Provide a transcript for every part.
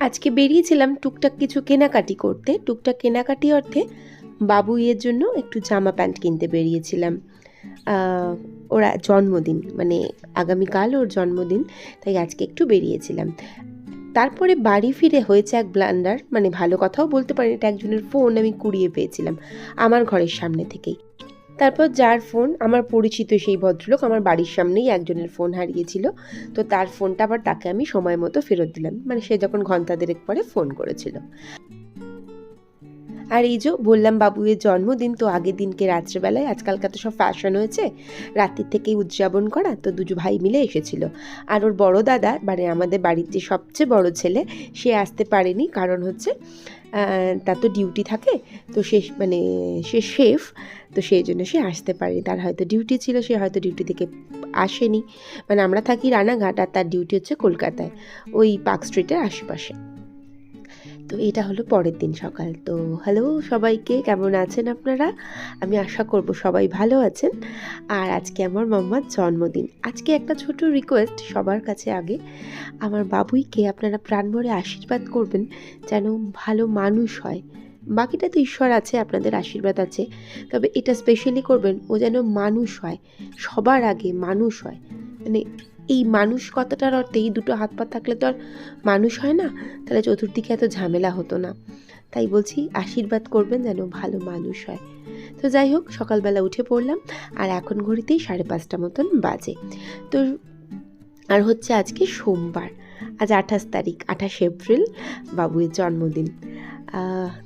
আজকে বেরিয়েছিলাম টুকটাক কিছু কেনাকাটি করতে। টুকটাক কেনাকাটি অর্থে বাবুইয়ের জন্য একটু জামা প্যান্ট কিনতে বেরিয়েছিলাম। ওরা জন্মদিন মানে আগামীকাল ওর জন্মদিন, তাই আজকে একটু বেরিয়েছিলাম। তারপরে বাড়ি ফিরে হয়েছে এক ব্লান্ডার মানে ভালো কথাও বলতে পারি এটা একজনের ফোন আমি কুড়িয়ে পেয়েছিলাম আমার ঘরের সামনে থেকেই। তারপর যার ফোন, আমার পরিচিত সেই ভদ্রলোক, আমার বাড়ির সামনেই একজনের ফোন হারিয়েছিল। তো তার ফোনটা আবার তাকে আমি সময় মতো ফেরত দিলাম। মানে সে যখন ঘণ্টা দেড়েক পরে ফোন করেছিল। আর এই যে বললাম বাবুয়ের জন্মদিন, তো আগের দিনকে রাত্রেবেলায়, আজকালকার তো সব ফ্যাশন হয়েছে রাত্রির থেকেই উদযাপন করা, তো দুজো ভাই মিলে এসেছিল। আর ওর বড় দাদা মানে আমাদের বাড়ির যে সবচেয়ে বড় ছেলে, সে আসতে পারেনি, কারণ হচ্ছে তার তো ডিউটি থাকে, তো সে মানে সে শেফ তো সেই জন্য সে আসতে পারেনি তার হয়তো ডিউটি ছিল, সে হয়তো ডিউটি থেকে আসেনি। মানে আমরা থাকি রানাঘাট আর তার ডিউটি হচ্ছে কলকাতায়, ওই পার্ক স্ট্রিটের আশেপাশে। তো এটা হলো পরের দিন সকাল। তো হ্যালো সবাইকে, কেমন আছেন আপনারা? আমি আশা করব সবাই ভালো আছেন। আর আজকে আমার মাম্মার জন্মদিন। আজকে একটা ছোট রিকোয়েস্ট সবার কাছে আগে। আমার বাবুইকে আপনারা প্রাণ ভরে আশীর্বাদ করবেন যেন ভালো মানুষ হয়। বাকিটা তো ঈশ্বর আছে, আপনাদের আশীর্বাদ আছে। তবে এটা স্পেশালি করবেন ও যেন মানুষ হয়, সবার আগে মানুষ হয়। মানে এই মানুষ কথাটার অর্থে এই দুটো হাত পা থাকলে তো আর মানুষ হয় না? তাহলে চতুর্দিকে এত ঝামেলা হতো না। তাই বলছি, আশীর্বাদ করবেন যেন ভালো মানুষ হয়। তো যাই হোক, সকালবেলা উঠে পড়লাম, আর এখন ঘড়িতেই সাড়ে পাঁচটা মতন বাজে। তো আর হচ্ছে আজকে সোমবার। আজ আঠাশ তারিখ, আঠাশ এপ্রিল বাবুয়ের জন্মদিন।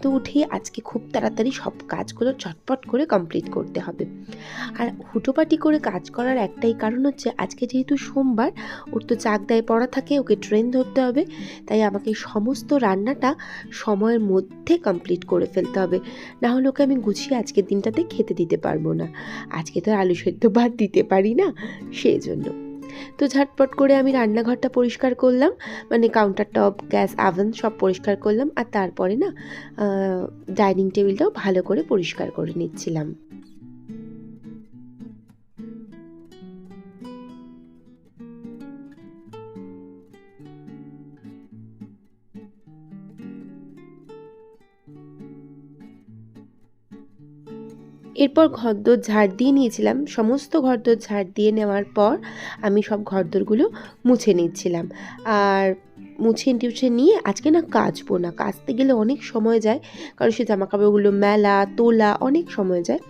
তো উঠেই আজকে খুব তাড়াতাড়ি সব কাজগুলো চটপট করে কমপ্লিট করতে হবে। আর হুটোপাটি করে কাজ করার একটাই কারণ হচ্ছে, আজকে যেহেতু সোমবার, ওর তো চাকদায় পড়া থাকে, ওকে ট্রেন ধরতে হবে। তাই আমাকে সমস্ত রান্নাটা সময়ের মধ্যে কমপ্লিট করে ফেলতে হবে। না হলে ওকে আমি গুছিয়ে আজকের দিনটাতে খেতে দিতে পারব না। আজকে তো আলু সেদ্ধ ভাত দিতে পারি না সেই জন্য তো ঝাটপট করে আমি রান্নাঘরটা পরিষ্কার করলাম মানে কাউন্টার টপ গ্যাস আভেন সব পরিষ্কার করলাম, আর তারপরে না ডাইনিং টেবিলটাও ভালো করে পরিষ্কার করে নিচ্ছিলাম। এরপর ঘরদোর ঝাড় দিয়ে নিয়েছিলাম। সমস্ত ঘরদোর ঝাড় দিয়ে নেওয়ার পর আমি সব ঘরদোরগুলো মুছে নিচ্ছিলাম। আর মুছে টুছে নিয়ে আজকে না কাচবো না। কাচতে গেলে অনেক সময় যায়, কারণ সে জামা কাপড়গুলো মেলা, তোলা অনেক সময় যায়।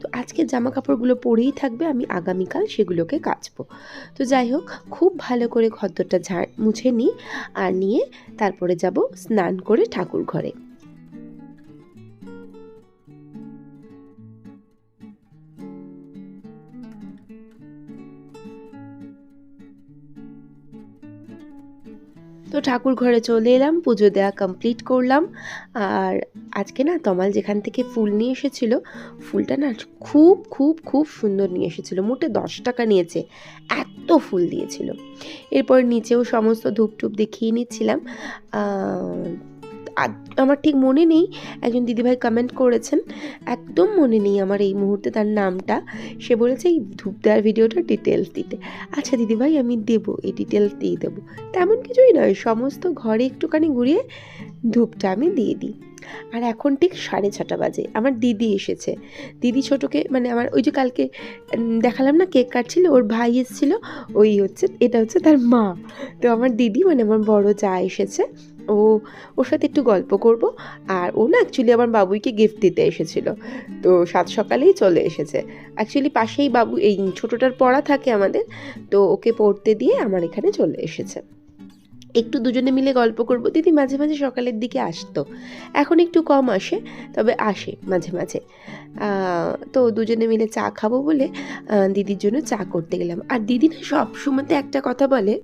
তো আজকে জামা কাপড়গুলো পরেই থাকবে, আমি আগামীকাল সেগুলোকে কাচবো। তো যাই হোক, খুব ভালো করে ঘরদোরটা ঝাড় মুছে নিই আর নিয়ে তারপরে যাব স্নান করে ঠাকুর ঘরে। তো ঠাকুর ঘরে চলে এলাম, পুজো দেওয়া কমপ্লিট করলাম। আর আজকে না তমাল যেখান থেকে ফুল নিয়ে এসেছিল, ফুলটা না খুব খুব খুব সুন্দর নিয়ে এসেছিল। মোটে দশ টাকা নিয়েছে, এত ফুল দিয়েছিল। এরপর নিচেও সমস্ত ধূপটুপ দেখিয়ে নিচ্ছিলাম। আমার ঠিক মনে নেই, একজন দিদিভাই কমেন্ট করেছেন, একদম মনে নেই আমার এই মুহূর্তে তার নামটা। সে বলেছে এই ধূপ দেওয়ার ভিডিওটা ডিটেলস দিতে। আচ্ছা দিদিভাই, আমি দেবো, এই ডিটেলস দিয়ে দেবো। তেমন কিছুই নয়, সমস্ত ঘরে একটুখানি ঘুরিয়ে ধূপটা আমি দিয়ে দিই। আর এখন ঠিক সাড়ে ছটা বাজে, আমার দিদি এসেছে। দিদি ছোটোকে মানে আমার ওই যে কালকে দেখালাম না, কেক কাটছিল, ওর ভাই এসেছিল, ওই হচ্ছে, এটা হচ্ছে তার মা। তো আমার দিদি মানে আমার বড় যা এসেছে ও ওর সাথে একটু গল্প করব। আর ও না অ্যাকচুয়ালি আমার বাবুইকে গিফট দিতে এসেছিল। তো সাত সকালেই চলে এসেছে। অ্যাকচুয়ালি পাশেই বাবু, এই ছোটোটার পড়া থাকে আমাদের। তো ওকে পড়তে দিয়ে আমার এখানে চলে এসেছে। একটু দুজনে মিলে গল্প করব। দিদি মাঝে মাঝে সকালের দিকে আসতো। এখন একটু কম আসে, তবে আসে মাঝে মাঝে। তো দুজনে মিলে চা খাব বলে দিদির জন্য চা করতে গেলাম। আর দিদি না সব সময়তে একটা কথা বলে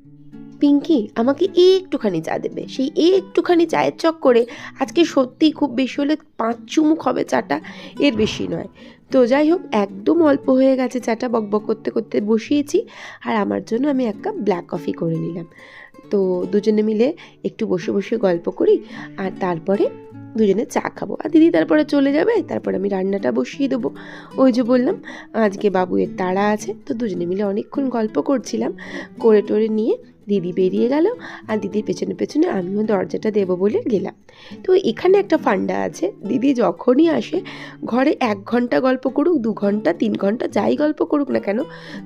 পিঙ্কি আমাকে একটুখানি চা দেবে। সেই একটুখানি চায়ের চক করে আজকে সত্যিই খুব বেশি হলে পাঁচ চুমুক হবে চাটা, এর বেশি নয়। তো যাই হোক, একদম অল্প হয়ে গেছে চাটা বকবক করতে করতে বসিয়েছি আর আমার জন্য আমি এক কাপ ব্ল্যাক কফি করে নিলাম। তো দুজনে মিলে একটু বসে বসে গল্প করি আর তারপরে দুজনে চা খাব। আর দিদি তারপরে চলে যাবে, তারপর আমি রান্নাটা বসিয়ে দেবো। ওই যে বললাম, আজকে বাবুয়ের তাড়া আছে, তো দুজনে মিলে অনেকক্ষণ গল্প করছিলাম, করে টোরে নিয়ে দিদি বেরিয়ে গেল আর দিদির পেছনে পেছনে আমিও দরজাটা দেবো বলে গেলাম। তো এখানে একটা ফান্ডা আছে। দিদি যখনই আসে, ঘরে এক ঘণ্টা গল্প করুক, দু ঘণ্টা, তিন ঘণ্টা, যাই গল্প করুক না কেন,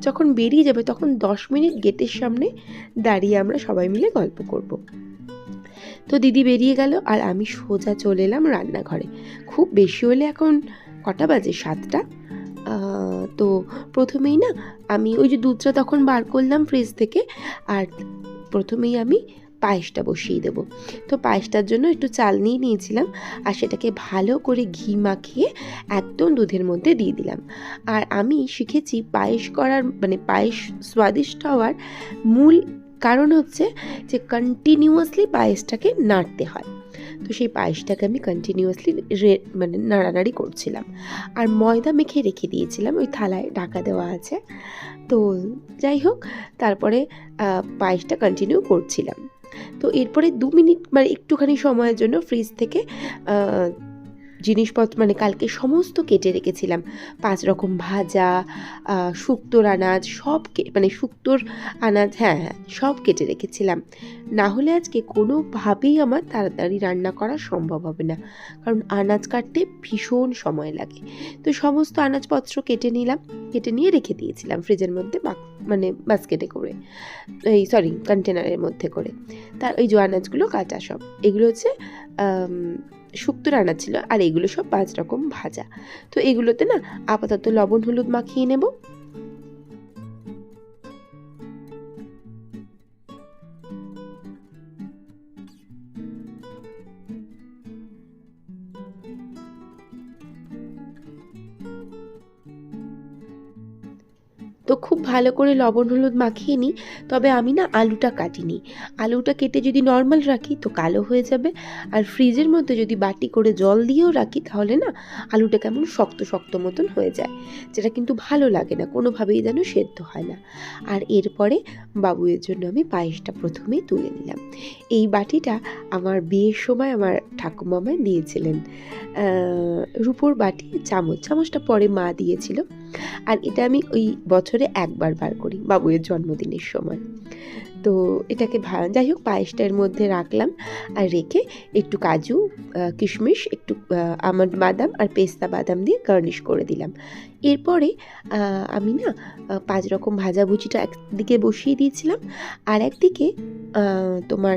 যখন বেরিয়ে যাবে তখন দশ মিনিট গেটের সামনে দাঁড়িয়ে আমরা সবাই মিলে গল্প করব। তো দিদি বেরিয়ে গেল আর আমি সোজা চলে এলাম রান্নাঘরে। খুব বেশি হলে এখন কটা বাজে? সাতটা? তো প্রথমেই না আমি ওই যে দুধটা তখন বার করলাম ফ্রিজ থেকে আর প্রথমেই আমি পায়েসটা বসিয়ে দেবো। তো পায়েসটার জন্য একটু চাল নিয়ে নিয়েছিলাম আর সেটাকে ভালো করে ঘি মাখিয়ে একদম দুধের মধ্যে দিয়ে দিলাম। আর আমি শিখেছি পায়েস করার মানে পায়েস স্বাদিষ্ট হওয়ার মূল কারণ হচ্ছে যে কন্টিনিউয়াসলি পায়েসটাকে নাড়তে হয়। তো সেই পায়েসটাকে আমি কন্টিনিউয়াসলি মানে নাড়ানাড়ি করছিলাম। আর ময়দা মেখে রেখে দিয়েছিলাম, ওই থালায় ঢাকা দেওয়া আছে। তো যাই হোক, তারপরে পায়েসটা কন্টিনিউ করছিলাম। তো এরপরে দু মিনিট মানে একটুখানি সময়ের জন্য ফ্রিজ থেকে জিনিসপত্র মানে কালকে সমস্ত কেটে রেখেছিলাম। পাঁচ রকম ভাজা শুক্তোর আনাজ, সব মানে শুক্তোর আনাজ হ্যাঁ হ্যাঁ সব কেটে রেখেছিলাম। না হলে আজকে কোনোভাবেই আমার তাড়াতাড়ি রান্না করা সম্ভব হবে না। কারণ আনাজ কাটতে ভীষণ সময় লাগে। তো সমস্ত আনাজপত্র কেটে নিলাম, কেটে নিয়ে রেখে দিয়েছিলাম ফ্রিজের মধ্যে মানে বাস্কেটে করে। এই, সরি, কন্টেনারের মধ্যে করে। তার, ওই যে আনাজগুলো কাটা সব। এগুলো হচ্ছে শুক্তো রান্না ছিল আর এগুলো সব পাঁচ রকম ভাজা। তো এগুলোতে না আপাতত লবণ, হলুদ মাখিয়ে নেব। তো খুব ভালো করে লবণ, হলুদ মাখিয়ে নিই। তবে আমি না আলুটা কাটিনি। আলুটা কেটে যদি নর্মাল রাখি তো কালো হয়ে যাবে। আর ফ্রিজের মধ্যে যদি বাটি করে জল দিয়েও রাখি তাহলে না আলুটা কেমন শক্ত শক্ত মতন হয়ে যায়। যেটা কিন্তু ভালো লাগে না, কোনোভাবেই যেন সেদ্ধ হয় না। আর এরপরে বাবুয়ের জন্য আমি পায়েসটা প্রথমেই তুলে নিলাম। এই বাটিটা আমার বিয়ের সময় আমার ঠাকুমামায় দিয়েছিলেন রূপোর বাটি, চামচ। চামচটা পরে মা দিয়েছিল। আর এটা আমি ওই বছরে একবার বার করি বাবুয়ের জন্মদিনের সময়। তো এটাকে যাই হোক পায়েসটার মধ্যে রাখলাম আর রেখে একটু কাজু কিশমিশ, একটু আমন্ড বাদাম আর পেস্তা বাদাম দিয়ে গার্নিশ করে দিলাম। এরপরে আমি না পাঁচ রকম ভাজাভুজিটা একদিকে বসিয়ে দিয়েছিলাম আর একদিকে তোমার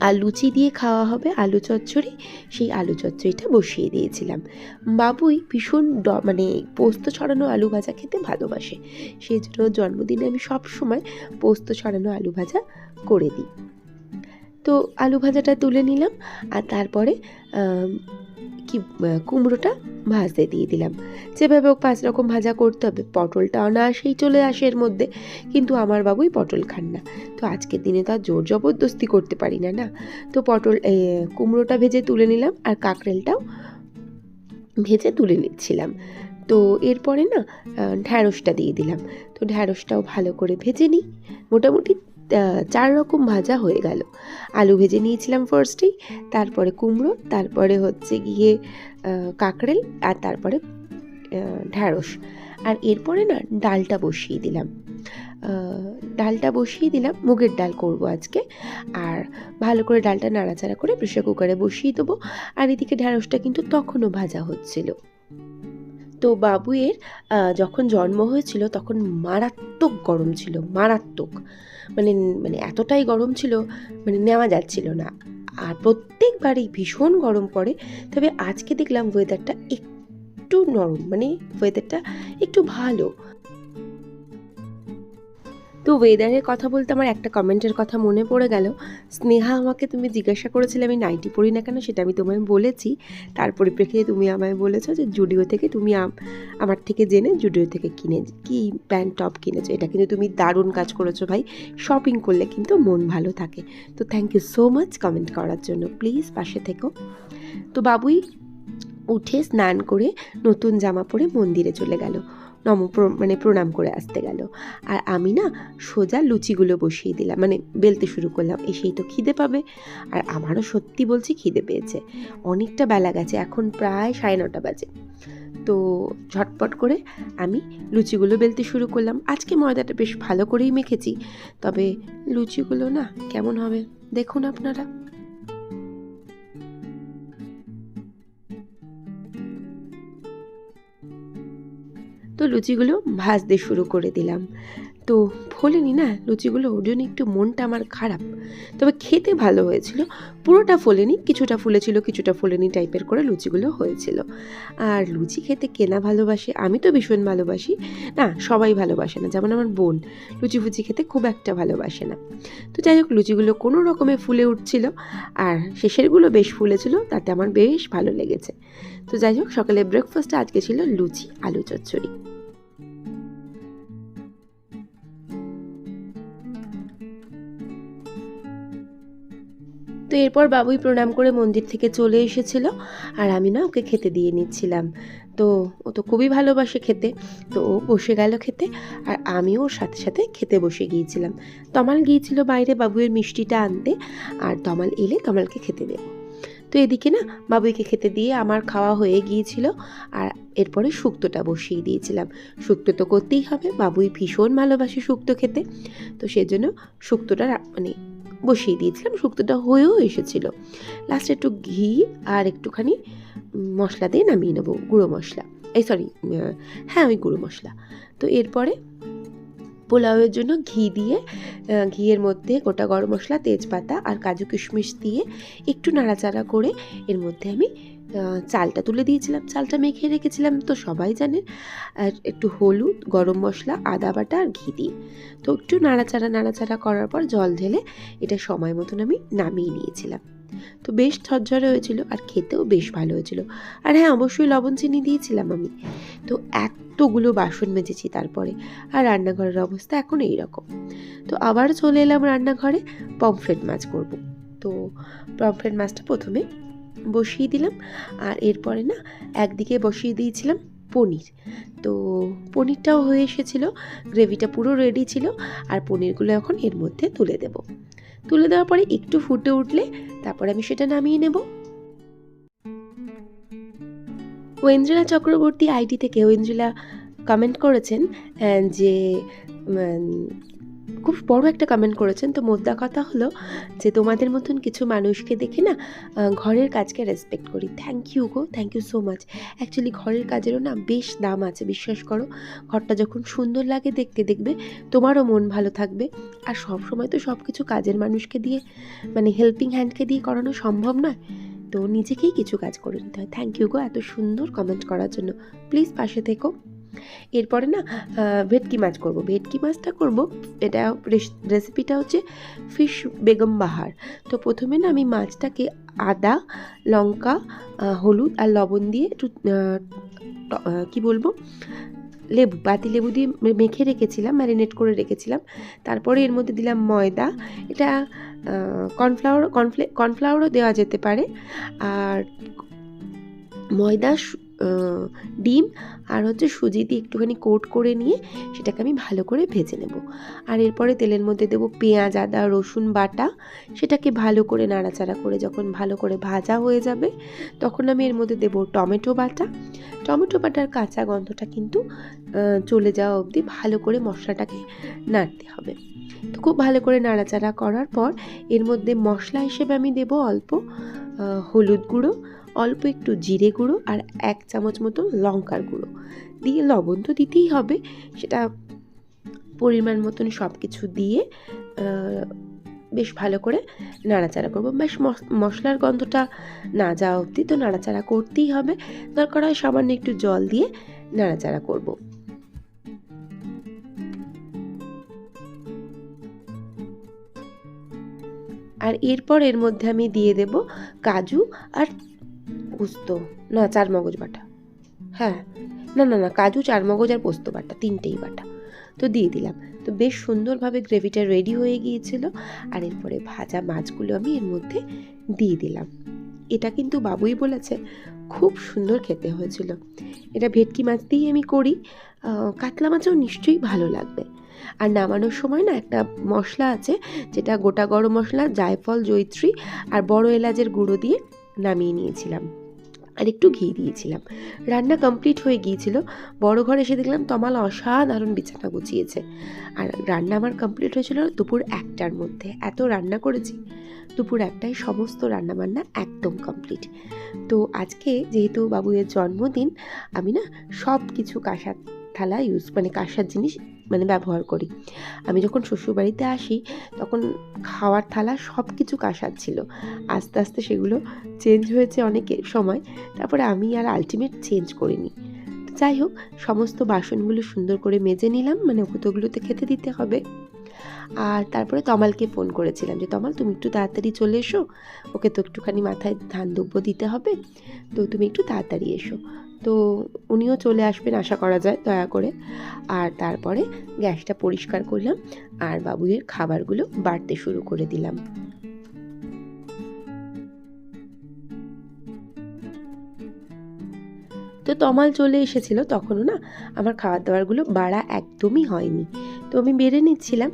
আর লুচি দিয়ে খাওয়া হবে, আলু চচ্চড়ি। সেই আলু চচ্চড়িটা বসিয়ে দিয়েছিলাম। বাবুই ভীষণ ড- মানে পোস্ত ছড়ানো আলু ভাজা খেতে ভালোবাসে। সেই জন্য জন্মদিনে আমি সব সময় পোস্ত ছড়ানো আলু ভাজা করে দিই। তো আলু ভাজাটা তুলে নিলাম, আর তারপরে কি কুমড়োটা ভাজতে দিয়ে দিলাম। যেভাবে হোক পাঁচ রকম ভাজা করতে হবে। পটলটা অনায়াসেই চলে আসে এর মধ্যে, কিন্তু আমার বাবুই পটল খান না। তো আজকের দিনে তো আর জোর জবরদস্তি করতে পারি না না? তো পটল কুমড়োটা ভেজে তুলে নিলাম আর কাঁকরেলটাও ভেজে তুলে নিচ্ছিলাম। তো এরপরে না ঢ্যাঁড়সটা দিয়ে দিলাম। তো ঢ্যাঁড়সটাও ভালো করে ভেজে নিই। মোটামুটি চার রকম ভাজা হয়ে গেল। আলু ভেজে নিয়েছিলাম ফার্স্টেই তারপরে কুমড়ো তারপরে হচ্ছে গিয়ে আহ, কাঁকরেল আর তারপরে ঢ্যাঁড়স। আর এরপরে না ডালটা বসিয়ে দিলাম। ডালটা বসিয়ে দিলাম মুগের ডাল করব আজকে। আর ভালো করে ডালটা নাড়াচাড়া করে প্রেশার কুকারে বসিয়ে দেবো। আর এদিকে ঢ্যাঁড়সটা কিন্তু তখনও ভাজা হচ্ছিল। তো বাবুয়ের যখন জন্ম হয়েছিল তখন মারাত্মক গরম ছিল মারাত্মক। মানে মানে এতটাই গরম ছিল মানে নেওয়া যাচ্ছিল না। আর প্রত্যেকবারই ভীষণ গরম পড়ে, তবে আজকে দেখলাম ওয়েদারটা একটু নরম মানে ওয়েদারটা একটু ভালো। তো ওয়েদারের কথা বলতে আমার একটা কমেন্টের কথা মনে পড়ে গেল। স্নেহা আমাকে তুমি জিজ্ঞাসা করেছিলে আমি নাইটি পড়ি না কেন সেটা আমি তোমায় বলেছি। তার পরিপ্রেক্ষিতে তুমি আমায় বলেছ যে জুডিও থেকে তুমি আমার থেকে জেনে জুডিও থেকে কিনে, কি প্যান্ট টপ কিনেছো? এটা কিন্তু তুমি দারুণ কাজ করেছ ভাই। শপিং করলে কিন্তু মন ভালো থাকে। তো thank you so much comment করার জন্য। প্লিজ পাশে থেকো। তো বাবুই উঠে স্নান করে নতুন জামা পরে মন্দিরে চলে গেল। নম মানে প্রণাম করে আসতে গেল। আর আমি না সোজা লুচিগুলো বসিয়ে দিলাম মানে বেলতে শুরু করলাম, এসেই তো খিদে পাবে। আর আমারও সত্যি বলছি খিদে পেয়েছে। অনেকটা বেলা গেছে, এখন প্রায় সাড়ে নটা বাজে। তো ঝটপট করে আমি লুচিগুলো বেলতে শুরু করলাম। আজকে ময়দাটা বেশ ভালো করেই মেখেছি, তবে লুচিগুলো না কেমন হবে? দেখুন আপনারা। তো লুচিগুলো ভাজতে শুরু করে দিলাম। তো ফোলেনি না, লুচিগুলো ওর জন্য একটু মনটা আমার খারাপ। তবে খেতে ভালো হয়েছিল, পুরোটা ফোলেনি, কিছুটা ফুলেছিল, কিছুটা ফোলেনি টাইপের করে লুচিগুলো হয়েছিল। আর লুচি খেতে কেনা ভালোবাসে, আমি তো ভীষণ ভালোবাসি। না, সবাই ভালোবাসে না, যেমন আমার বোন, লুচি ফুচি খেতে খুব একটা ভালোবাসে না। তো যাই হোক, লুচিগুলো কোনো রকমে ফুলে উঠছিল, আর শেষেরগুলো বেশ ফুলেছিল, তাতে আমার বেশ ভালো লেগেছে। তো যাই হোক সকালে ব্রেকফাস্টে আজকে ছিল লুচি, আলু চচ্চড়ি। তো এরপর বাবুই প্রণাম করে মন্দির থেকে চলে এসেছিল আর আমি না ওকে খেতে দিয়ে নিচ্ছিলাম। তো ও তো খুবই ভালোবাসে খেতে। তো ও বসে গেল খেতে আর আমিও ওর সাথে সাথে খেতে বসে গিয়েছিলাম। তমাল গিয়েছিল বাইরে বাবুয়ের মিষ্টিটা আনতে আর তমাল এলে তমালকে খেতে দেব। তো এদিকে না বাবুইকে খেতে দিয়ে আমার খাওয়া হয়ে গিয়েছিল আর এরপরে শুক্তোটা বসিয়ে দিয়েছিলাম। শুক্তো তো করতেই হবে, বাবুই ভীষণ ভালোবাসে শুক্তো খেতে। তো সেজন্য শুক্তোটা মানে বসিয়ে দিয়েছিলাম, শুক্তোটা হয়েও এসেছিল। লাস্টে একটু ঘি আর একটুখানি মশলা দিয়ে নামিয়ে নেব, গুঁড়ো মশলা। এই সরি হ্যাঁ ওই গুঁড়ো মশলা। তো এরপরে পোলাওয়ের জন্য ঘি দিয়ে ঘিয়ের মধ্যে গোটা গরম মশলা, তেজপাতা আর কাজু কিশমিশ দিয়ে একটু নাড়াচাড়া করে এর মধ্যে আমি চালটা তুলে দিয়েছিলাম। চালটা মেখে রেখেছিলাম, তো সবাই জানেন। আর একটু হলুদ, গরম মশলা, আদা বাটা আর ঘি দিয়ে। তো একটু নাড়াচাড়া নাড়াচাড়া করার পর জল ঢেলে এটা সময় মতন আমি নামিয়ে নিয়েছিলাম। তো বেশ ঝরঝরে হয়েছিল আর খেতেও বেশ ভালো হয়েছিল। আর হ্যাঁ অবশ্যই লবণ চিনি দিয়েছিলাম আমি। তো এতগুলো বাসন মেজেছি তারপরে। আর রান্নাঘরের অবস্থা এখন এই রকম তো আবার চলে এলাম রান্নাঘরে পমফ্রেট মাছ করব। তো পমফ্রেট মাছটা প্রথমে বসিয়ে দিলাম। আর এরপরে না একদিকে বসিয়ে দিয়েছিলাম পনির। তো পনিরটাও হয়ে এসেছিল, গ্রেভিটা পুরো রেডি ছিল। আর পনিরগুলো এখন এর মধ্যে তুলে দেব। তুলে দেওয়ার পরে একটু ফুটে উঠলে তারপরে আমি সেটা নামিয়ে নেব। ওয়েন্দ্রিলা চক্রবর্তী আইডি থেকে ওয়েন্দ্রিলা কমেন্ট করেছেন যে খুব বড় একটা কমেন্ট করেছেন। তো মোদ্দা কথা হলো যে, তোমাদের মতন কিছু মানুষকে দেখে না ঘরের কাজকে রেসপেক্ট করি। Thank you go thank you so much actually ঘরের কাজেরও না বেশ দাম আছে, বিশ্বাস করো। ঘরটা যখন সুন্দর লাগে দেখতে দেখবে, তোমারও মন ভালো থাকবে। আর সব সময় তো সব কিছু কাজের মানুষকে দিয়ে মানে হেল্পিং হ্যান্ডকে দিয়ে করানো সম্ভব নয়। তো নিজেকেই কিছু কাজ করে নিতে হয়। থ্যাংক ইউ গো এত সুন্দর কমেন্ট করার জন্য। প্লিজ পাশে থেকো। এরপরে না ভেটকি মাছ করব। ভেটকি মাছটা করব, এটা রেসিপিটা হচ্ছে ফিশ বেগম বাহার। তো প্রথমে না আমি মাছটাকে আদা, লঙ্কা হলুদ আর লবণ দিয়ে একটু কী বলব? লেবু, বাতি লেবু দিয়ে মেখে রেখেছিলাম, ম্যারিনেট করে রেখেছিলাম। তারপরে এর মধ্যে দিলাম ময়দা। এটা কর্নফ্লাওয়ার কর্নফ্লে, কর্নফ্লাওয়ারও দেওয়া যেতে পারে। আর ময়দা ডিম আর হচ্ছে সুজি দিয়ে একটুখানি কোট করে নিয়ে সেটাকে আমি ভালো করে ভেজে নেব। আর এরপরে তেলের মধ্যে দেবো পেঁয়াজ, আদা, রসুন বাটা। সেটাকে ভালো করে নাড়াচাড়া করে যখন ভালো করে ভাজা হয়ে যাবে, তখন আমি এর মধ্যে দেবো টমেটো বাটা। টমেটো বাটার কাঁচা গন্ধটা কিন্তু চলে যাওয়া অবধি ভালো করে মশলাটাকে নাড়তে হবে। তো খুব ভালো করে নাড়াচাড়া করার পর এর মধ্যে মশলা হিসেবে আমি দেবো অল্প হলুদ গুঁড়ো অল্প একটু জিরে গুঁড়ো আর এক চামচ মতো লঙ্কার গুঁড়ো। দিয়ে লবণ তো দিতেই হবে, সেটা পরিমাণ মতন সব কিছু দিয়ে বেশ ভালো করে নাড়াচাড়া করব। বেশ মশলার গন্ধটা না যাওয়া অবধি তো নাড়াচাড়া করতেই হবে। দরকার হয় সামান্য একটু জল দিয়ে নাড়াচাড়া করব। আর এরপর এর মধ্যে আমি দিয়ে দেব কাজু আর পোস্ত। না চার মগজ বাটা। হ্যাঁ না না না, কাজু চার মগজ আর পোস্ত বাটা, তিনটেই বাটা। তো দিয়ে দিলাম। তো বেশ সুন্দরভাবে গ্রেভিটা রেডি হয়ে গিয়েছিল। আর এরপরে ভাজা মাছগুলো আমি এর মধ্যে দিয়ে দিলাম। এটা কিন্তু বাবুই বলেছে, খুব সুন্দর খেতে হয়েছিল। এটা ভেটকি মাছ দিয়েই আমি করি। কাতলা মাছও নিশ্চয়ই ভালো লাগবে। আর নামানোর সময় না একটা মশলা আছে, যেটা গোটা গরম মশলা, জায়ফল জৈত্রী আর বড় এলাচের গুঁড়ো দিয়ে নামিয়ে নিয়েছিলাম। আর একটু ঘি দিয়েছিলাম। রান্না কমপ্লিট হয়ে গিয়েছিল। বড় ঘরে এসে দেখলাম তমাল অসাধারণ বিছানা গুছিয়েছে। আর রান্না আমার কমপ্লিট হয়েছিল দুপুর একটার মধ্যে। এত রান্না করেছি, দুপুর একটায় সমস্ত রান্নাবান্না একদম কমপ্লিট তো আজকে যেহেতু বাবুয়ের জন্মদিন, আমি না সব কিছু কাঁসার থালা ইউজ মানে কাঁসার জিনিস মানে ব্যবহার করি। আমি যখন শ্বশুরবাড়িতে আসি, তখন খাওয়ার থালা সব কিছু কাঁসার ছিল। আস্তে আস্তে সেগুলো চেঞ্জ হয়েছে অনেকের সময়, তারপরে আমি আর আলটিমেট চেঞ্জ করিনি। যাই হোক, সমস্ত বাসনগুলো সুন্দর করে মেজে নিলাম মানে ওগুলোতে খেতে দিতে হবে। আর তারপরে তমালকে ফোন করেছিলাম যে, তমাল, তুমি একটু তাড়াতাড়ি চলে এসো। ওকে তো একটুখানি মাথায় ধান দ্রব্য দিতে হবে। তো তুমি একটু তাড়াতাড়ি এসো। তো উনিও চলে আসবেন আশা করা যায়, দয়া করে। আর তারপরে গ্যাসটা পরিষ্কার করলাম আর বাবুয়ের খাবারগুলো বাড়তে শুরু করে দিলাম। তো তমাল চলে এসেছিল, তখনও না আমার খাবার দাবারগুলো বাড়া একদমই হয়নি। তো আমি বেড়ে নিচ্ছিলাম।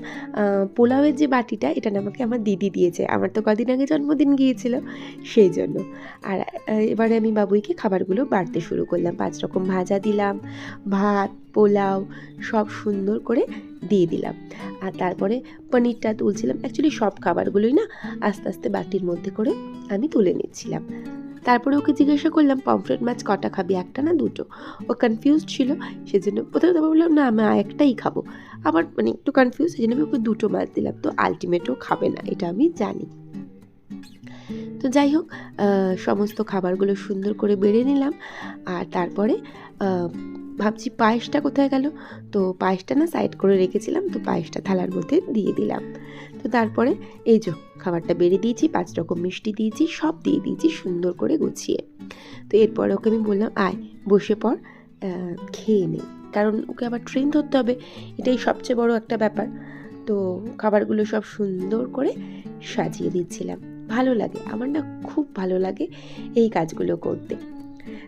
পোলাওয়ের যে বাটিটা, এটা আমাকে আমার দিদি দিয়েছে। আমার তো কদিন আগে জন্মদিন গিয়েছিল, সেই জন্য। আর এবারে আমি বাবুইকে খাবারগুলো বাড়তে শুরু করলাম। পাঁচ রকম ভাজা দিলাম, ভাত, পোলাও, সব সুন্দর করে দিয়ে দিলাম। আর তারপরে পনিরটা তুলছিলাম। অ্যাকচুয়ালি সব খাবারগুলোই না আস্তে আস্তে বাটির মধ্যে করে আমি তুলে নিচ্ছিলাম। তারপরে ওকে জিজ্ঞাসা করলাম, পমফ্রেট মাছ কটা খাবি? একটা না দুটো? ও কনফিউজ ছিল, সেজন্য প্রথমে তারপর বললাম, না, আমি একটাই খাব। আবার মানে একটু কনফিউজ সেই জন্য আমি ওকে দুটো মাছ দিলাম। তো আলটিমেটও খাবে না, এটা আমি জানি। তো যাই হোক সমস্ত খাবারগুলো সুন্দর করে বেড়ে নিলাম। আর তারপরে ভাবছি পায়েসটা কোথায় গেল? তো পায়েসটা না সাইড করে রেখেছিলাম, তো পায়েসটা থালার মধ্যে দিয়ে দিলাম। তো তারপরে এই যে খাবারটা বেড়ে দিয়েছি, পাঁচ রকম মিষ্টি দিয়েছি, সব দিয়ে দিয়েছি সুন্দর করে গুছিয়ে। তো এরপর ওকে আমি বললাম, আয়, বসে পর খেয়ে নে। কারণ ওকে আবার ট্রেন ধরতে হবে, এটাই সবচেয়ে বড় একটা ব্যাপার। তো খাবারগুলো সব সুন্দর করে সাজিয়ে দিচ্ছিলাম। ভালো লাগে, আমার না খুব ভালো লাগে এই কাজগুলো করতে।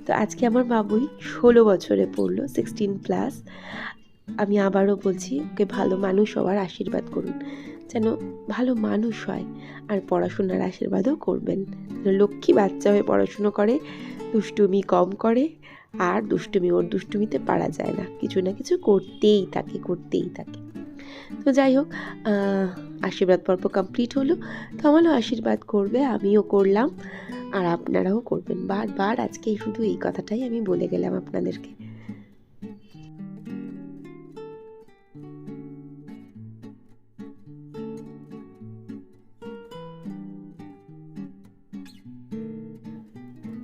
তো আজকে আমার বাবুই ষোলো বছরে পড়ল সিক্সটিন প্লাস আমি আবারও বলছি, ওকে ভালো মানুষ হওয়ার আশীর্বাদ করুন। যেন ভালো মানুষ হয় আর পড়াশোনার আশীর্বাদও করবেন। লক্ষ্মী বাচ্চা হয়ে পড়াশুনো করে, দুষ্টুমি কম করে আর দুষ্টুমি ওর দুষ্টুমিতে পারা যায় না। কিছু না কিছু করতেই থাকে করতেই থাকে। তো যাই হোক আশীর্বাদ পর্ব কমপ্লিট হলো। তো আমারও আশীর্বাদ করবে, আমিও করলাম আর আপনারাও করবেন। বারবার আজকে শুধু এই কথাটাই আমি বলে গেলাম আপনাদেরকে।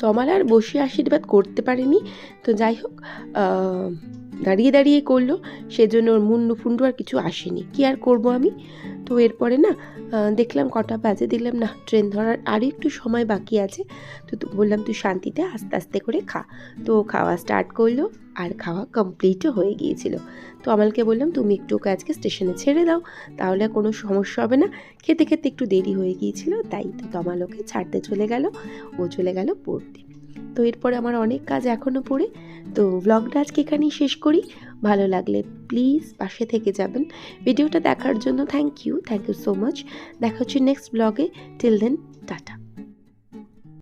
তমাল আর বসে আশীর্বাদ করতে পারেনি। তো যাই হোক দাঁড়িয়ে দাঁড়িয়ে করল, সেজন্য ওর মুন্ডু ফুন্ডু আর কিছু আসেনি। কি আর করব আমি? তো এরপরে না দেখলাম কটা বাজে, দেখলাম না, ট্রেন ধরার আরও একটু সময় বাকি আছে। তো বললাম, তুই শান্তিতে আস্তে আস্তে করে খা। তো খাওয়া স্টার্ট করল, আর খাওয়া কমপ্লিটও হয়ে গিয়েছিল। তো আমালকে বললাম, তুমি একটু ওকে আজকে স্টেশনে ছেড়ে দাও, তাহলে কোনো সমস্যা হবে না। খেতে খেতে একটু দেরি হয়ে গিয়েছিল, তাই তো তমাল ওকে ছাড়তে চলে গেল। ও চলে গেল পড়তে তো এরপরে আমার অনেক কাজ এখনও পড়ে। তো ব্লগটা আজকে এখানেই শেষ করি। ভালো লাগলে প্লিজ পাশে থেকে যাবেন। ভিডিওটা দেখার জন্য thank you thank you so much দেখা হচ্ছে নেক্সট ব্লগে টিল দেন টাটা।